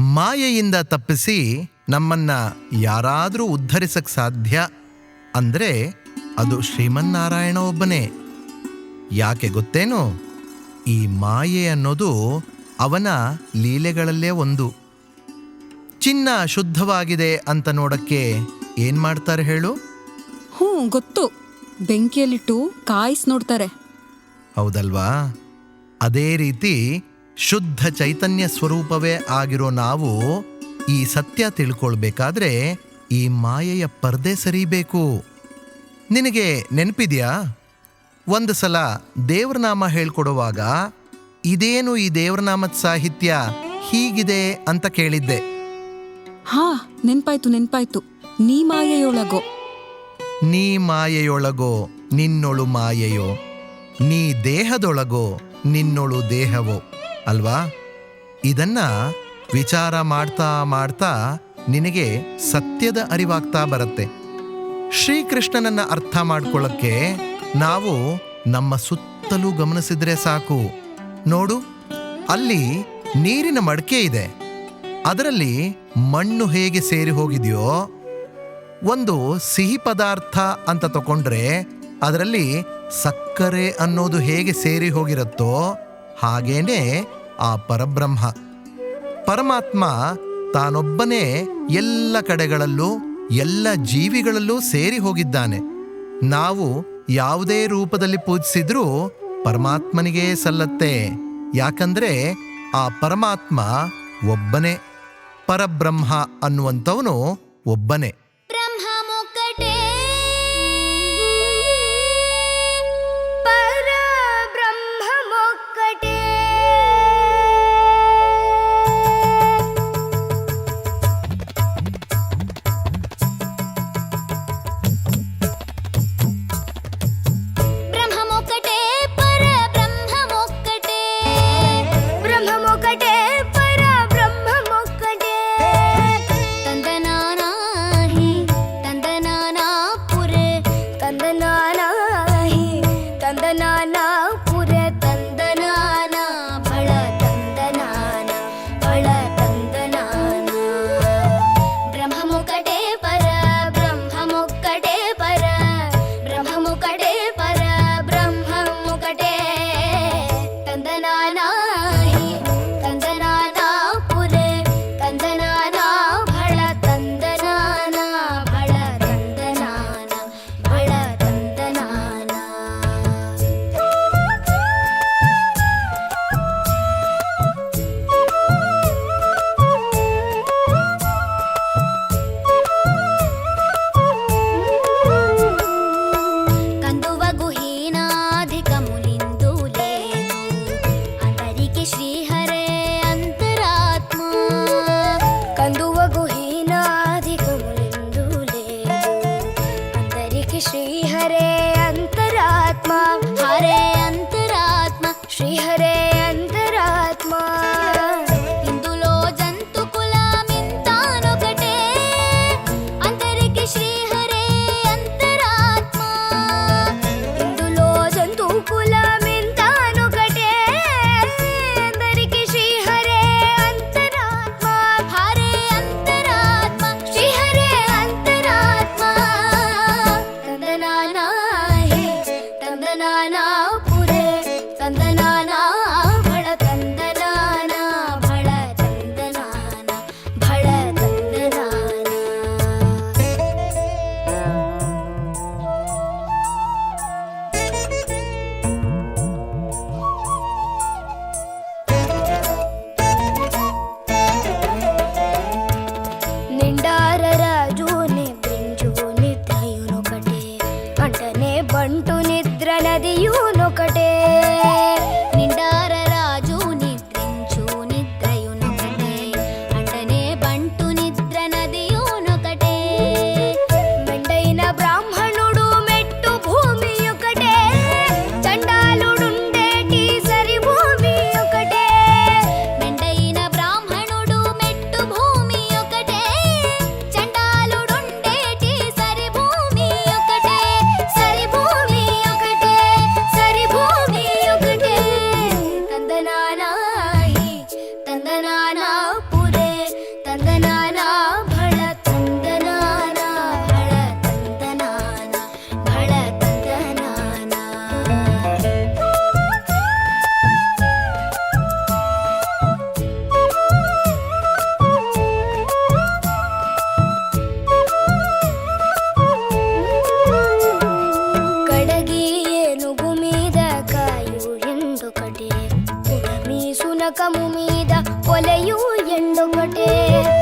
ಮಾಯೆಯಿಂದ ತಪ್ಪಿಸಿ ನಮ್ಮನ್ನ ಯಾರಾದರೂ ಉದ್ಧರಿಸಕ್ಕೆ ಸಾಧ್ಯ ಅಂದರೆ ಅದು ಶ್ರೀಮನ್ನಾರಾಯಣ ಒಬ್ಬನೇ. ಯಾಕೆ ಗೊತ್ತೇನು? ಈ ಮಾಯೆ ಅನ್ನೋದು ಅವನ ಲೀಲೆಗಳಲ್ಲೇ ಒಂದು. ಚಿನ್ನ ಶುದ್ಧವಾಗಿದೆ ಅಂತ ನೋಡಕ್ಕೆ ಏನ್ ಮಾಡ್ತಾರೆ ಹೇಳು? ಹ್ಞೂ ಗೊತ್ತು. ಬೆಂಕಿಯಲ್ಲಿಟ್ಟು ಕಾಯಿಸ್ ನೋಡ್ತಾರೆ. ಹೌದಲ್ವಾ? ಅದೇ ರೀತಿ ಶುದ್ಧ ಚೈತನ್ಯ ಸ್ವರೂಪವೇ ಆಗಿರೋ ನಾವು ಈ ಸತ್ಯ ತಿಳ್ಕೊಳ್ಬೇಕಾದ್ರೆ ಈ ಮಾಯೆಯ ಪರ್ದೆ ಸರಿಬೇಕು. ನಿನಗೆ ನೆನಪಿದೆಯಾ? ಒಂದು ಸಲ ದೇವ್ರನಾಮ ಹೇಳ್ಕೊಡುವಾಗ ಇದೇನು ಈ ದೇವ್ರನಾಮದ ಸಾಹಿತ್ಯ? ಹೀಗಿದೆ ಅಂತ ಕೇಳಿದ್ದೆ. ಹಾ ನೆನ್ಪಾಯ್ತು ನೆನ್ಪಾಯ್ತು. ನೀ ಮಾಯೆಯೊಳಗೋ. ನೀ ಮಾಯೆಯೊಳಗೋ ನಿನ್ನೊಳು ಮಾಯೆಯೋ. ನೀ ದೇಹದೊಳಗೋ ನಿನ್ನೊಳು ದೇಹವೋ. ಅಲ್ವಾ? ಇದನ್ನ ವಿಚಾರ ಮಾಡ್ತಾ ಮಾಡ್ತಾ ನಿನಗೆ ಸತ್ಯದ ಅರಿವಾಗ್ತಾ ಬರುತ್ತೆ. ಶ್ರೀಕೃಷ್ಣನನ್ನ ಅರ್ಥ ಮಾಡ್ಕೊಳ್ಳಕ್ಕೆ ನಾವು ನಮ್ಮ ಸುತ್ತಲೂ ಗಮನಿಸಿದ್ರೆ ಸಾಕು. ನೋಡು, ಅಲ್ಲಿ ನೀರಿನ ಮಡಕೆ ಇದೆ. ಅದರಲ್ಲಿ ಮಣ್ಣು ಹೇಗೆ ಸೇರಿ ಹೋಗಿದೆಯೋ, ಒಂದು ಸಿಹಿ ಪದಾರ್ಥ ಅಂತ ತಗೊಂಡ್ರೆ ಅದರಲ್ಲಿ ಸಕ್ಕರೆ ಅನ್ನೋದು ಹೇಗೆ ಸೇರಿ ಹೋಗಿರುತ್ತೋ ಹಾಗೇನೆ ಆ ಪರಬ್ರಹ್ಮ. ಪರಮಾತ್ಮ ತಾನೊಬ್ಬನೇ ಎಲ್ಲ ಕಡೆಗಳಲ್ಲೂ, ಎಲ್ಲ ಜೀವಿಗಳಲ್ಲೂ ಸೇರಿ ಹೋಗಿದ್ದಾನೆ. ನಾವು ಯಾವುದೇ ರೂಪದಲ್ಲಿ ಪೂಜಿಸಿದ್ರೂ ಪರಮಾತ್ಮನಿಗೆ ಸಲ್ಲತ್ತೆ. ಯಾಕಂದ್ರೆ ಆ ಪರಮಾತ್ಮ ಒಬ್ಬನೇ. ಪರಬ್ರಹ್ಮ ಅನ್ನುವಂಥವನು ಒಬ್ಬನೇ. நின்றா నరకము మీద పొలయు ఎండొకటే కడ